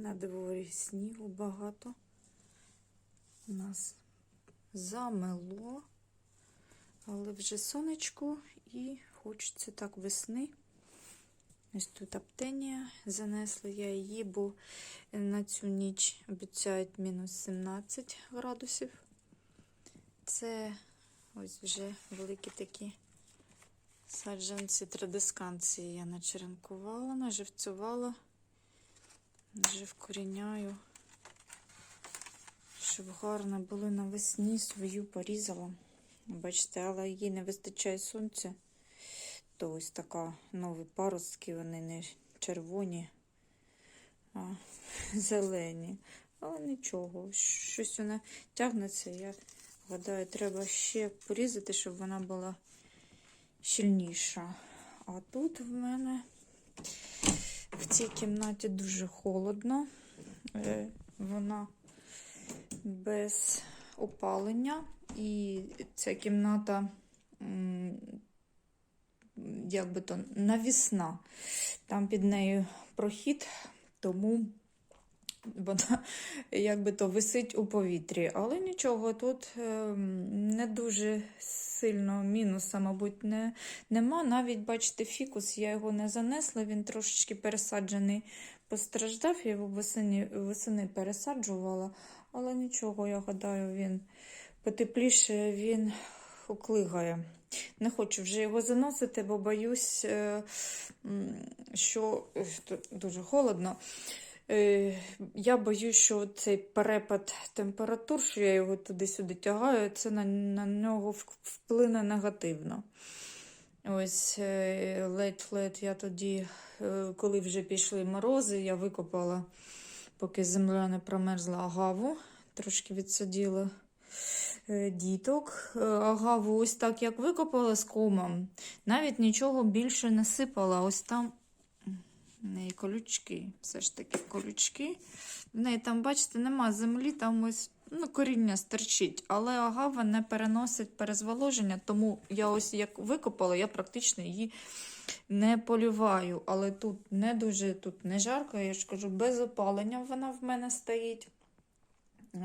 На дворі снігу багато. У Нас замело, але вже сонечко і хочеться так весни. Ось тут аптенія. Занесла я її, бо на цю ніч обіцяють мінус 17 градусів. Це ось вже великі такі саджанці традисканції я начеренкувала, наживцювала, вже вкоріняю, щоб гарно були навесні, свою порізала. Бачите, але їй не вистачає сонця. То ось така нові паростки, вони не червоні, а зелені. Але нічого, щось вона тягнеться. Я гадаю, треба ще порізати, щоб вона була щільніша. А тут в мене цій кімнаті дуже холодно. Е, Вона без опалення. І ця кімната як би то навісна. Там під нею прохід, тому вона як би то висить у повітрі. Але нічого, тут ем, не дуже сильно мінуса, мабуть, не, нема. Навіть, бачите, фікус, я його не занесла, він трошечки пересаджений, постраждав, я його восени, восени пересаджувала, але нічого, я гадаю, він потепліше, він оклигає. Не хочу вже його заносити, бо боюсь, е, що е, тут дуже холодно. Е, Я боюсь, що цей перепад температур, що я його туди-сюди тягаю, це на, на нього вплине негативно. Ось е, ледь-ледь я тоді, е, коли вже пішли морози, я викопала, поки земля не промерзла агаву, трошки відсадила е, діток. Агаву ось так як викопала з комом, навіть нічого більше не сипала. Ось там в неї колючки, все ж таки колючки. В неї там, бачите, нема землі, там ось ну, коріння стерчить, але агава не переносить перезволоження, тому я ось як викопала, я практично її не полюваю. Але тут не дуже тут не жарко, я ж кажу, без опалення вона в мене стоїть.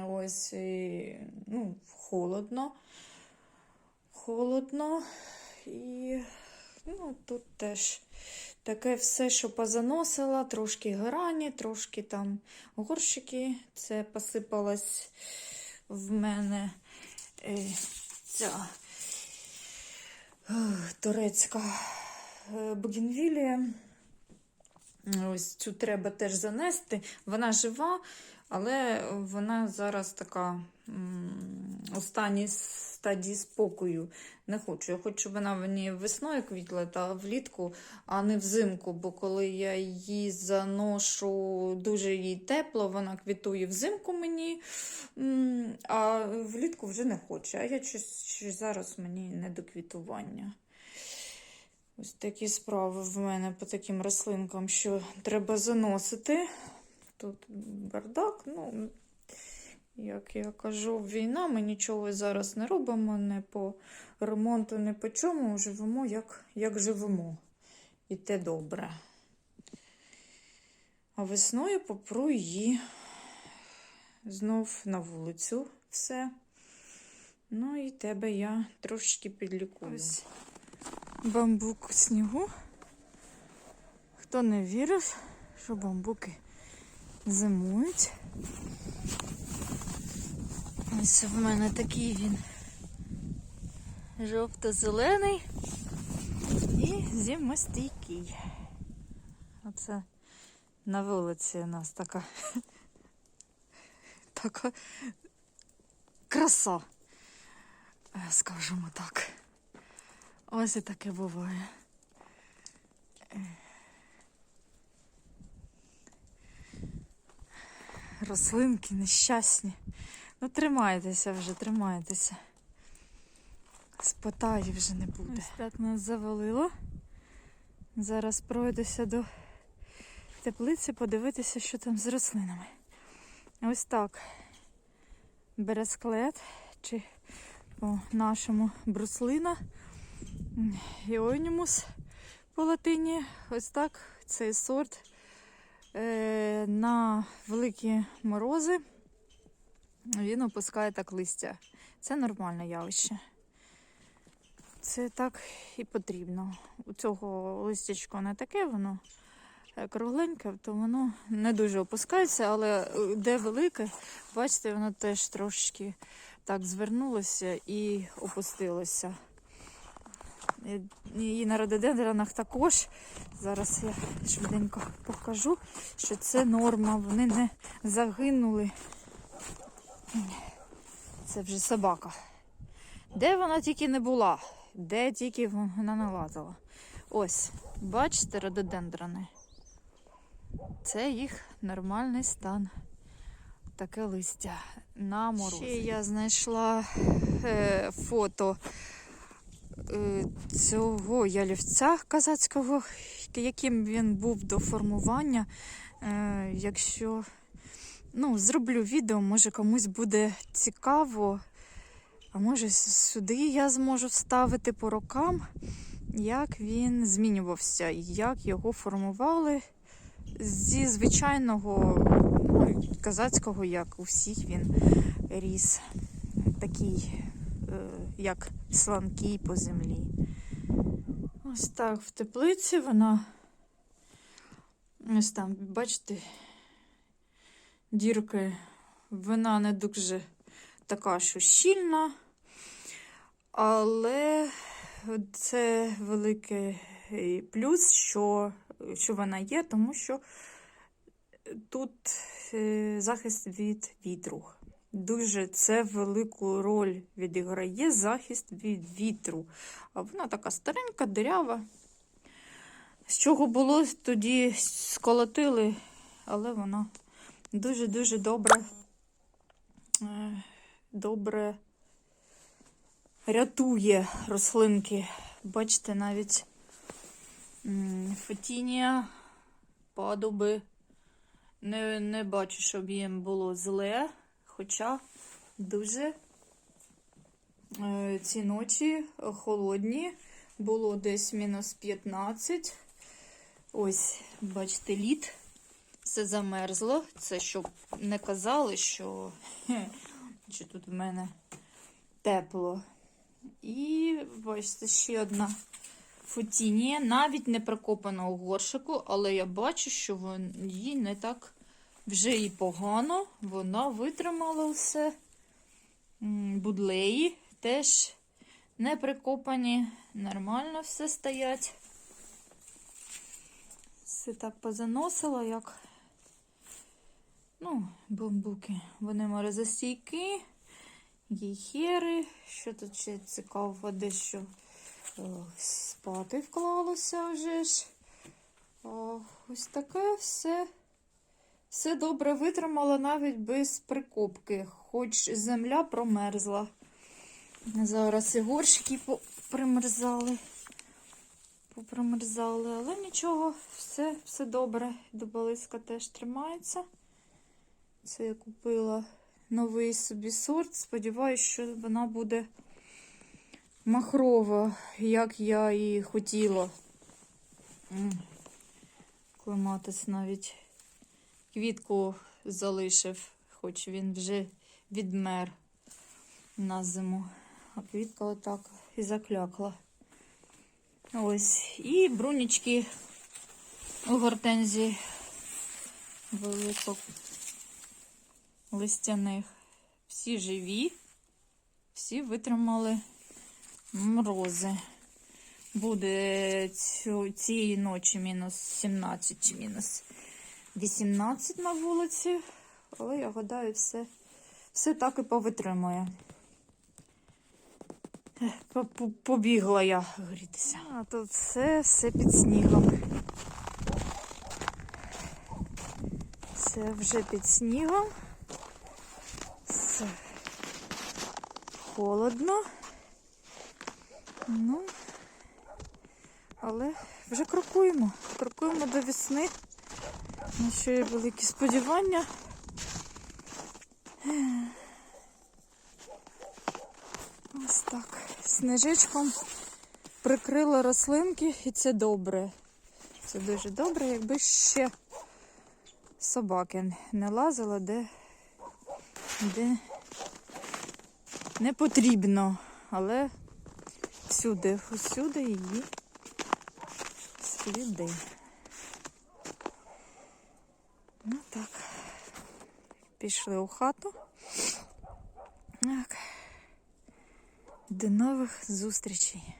Ось, і, ну, холодно. Холодно. І ну, тут теж таке все, що позаносила, трошки грані, трошки там горщики. Це посипалась в мене е, ця е, турецька е, бугенвілія. Ось цю треба теж занести. Вона жива, але вона зараз така стані стадії спокою. Не хочу. Я хочу, щоб вона мені весною квітла та влітку, а не взимку. Бо коли я її заношу дуже їй тепло, вона квітує взимку мені, а влітку вже не хоче. А я щось зараз мені не до квітування. Ось такі справи в мене по таким рослинкам, що треба заносити. Тут бардак, ну, як я кажу, війна, ми нічого зараз не робимо, не по ремонту, не по чому. Живемо, як, як живемо. І те добре. А весною попру її знов на вулицю все. Ну і тебе я трошечки підлікую. Ось бамбук у снігу. Хто не вірив, що бамбуки зимують. Ось в мене такий він жовто-зелений і зимостійкий. Оце на вулиці у нас така така краса, скажімо так. Ось і таке буває. Рослинки нещасні. Ну, тримайтеся вже, тримайтеся. Спотаї вже не буде. Ось так нас завалило. Зараз пройдуся до теплиці, подивитися, що там з рослинами. Ось так. Бересклет, чи по-нашому бруслина. Іонімус по латині. Ось так цей сорт е, на великі морози він опускає так листя. Це нормальне явище. Це так і потрібно. У цього листячко не таке, воно е, кругленьке, то воно не дуже опускається, але е, де велике, бачите, воно теж трошечки так звернулося і опустилося. І на рододендронах також. Зараз я швиденько покажу, що це норма. Вони не загинули. Це вже собака. Де вона тільки не була, де тільки вона не лазила. Ось, бачите, рододендрони. Це їх нормальний стан. Таке листя на морозі. Ще я знайшла е, фото цього ялівця казацького, яким він був до формування. Е, якщо ну, зроблю відео, може комусь буде цікаво. А може сюди я зможу вставити по рокам, як він змінювався, як його формували зі звичайного ну, казацького, як у всіх він ріс. Такий, е, як сланкий по землі. Ось так в теплиці вона. Ось там, бачите, дірки, вона не дуже така, що щільна, але це великий плюс, що, що вона є, тому що тут е, захист від вітру. Дуже це велику роль відіграє захист від вітру. А вона така старенька, дирява. З чого було, тоді сколотили, але вона дуже-дуже добре, е, добре рятує рослинки. Бачите, навіть фетінія, падуби. Не, не бачу, щоб їм було зле, хоча дуже е, ці ночі холодні. Було десь мінус 15. Ось, бачите, лід. Все замерзло. Це щоб не казали, що, що тут в мене тепло. І бачите, ще одна футінія, навіть не прикопана у горшику, але я бачу, що їй не так вже і погано. Вона витримала все. Будлеї теж не прикопані, нормально все стоять. Все так позаносила, як ну, бамбуки. Вони морозостійкі, гейхери. Що тут ще цікаво, дещо спати вклалося вже ж. О, ось таке все. Все добре витримала навіть без прикопки, хоч земля промерзла. Зараз і горщики примерзали, попримерзали, але нічого, все, все добре. Дубалиска теж тримається. Це я купила новий собі сорт. Сподіваюсь, що вона буде махрова, як я і хотіла. М, Клематис навіть квітку залишив, хоч він вже відмер на зиму. А квітка отак і заклякла. Ось. І брунічки у гортензії велико листяних. Всі живі, всі витримали морози. Буде цієї ночі мінус 17 чи мінус 18 на вулиці, але я гадаю, все, все так і повитримує. Побігла я грітися. А тут все, все під снігом. Все вже під снігом. Все холодно. Ну, але вже крокуємо. Крокуємо до весни. На що є великі сподівання. Ось так. Снежечком прикрила рослинки, і це добре. Це дуже добре, якби ще собаки не лазила, де, де не потрібно, але всюди, усюди її сліди. Ну так. Пішли у хату. Так. До нових зустрічей.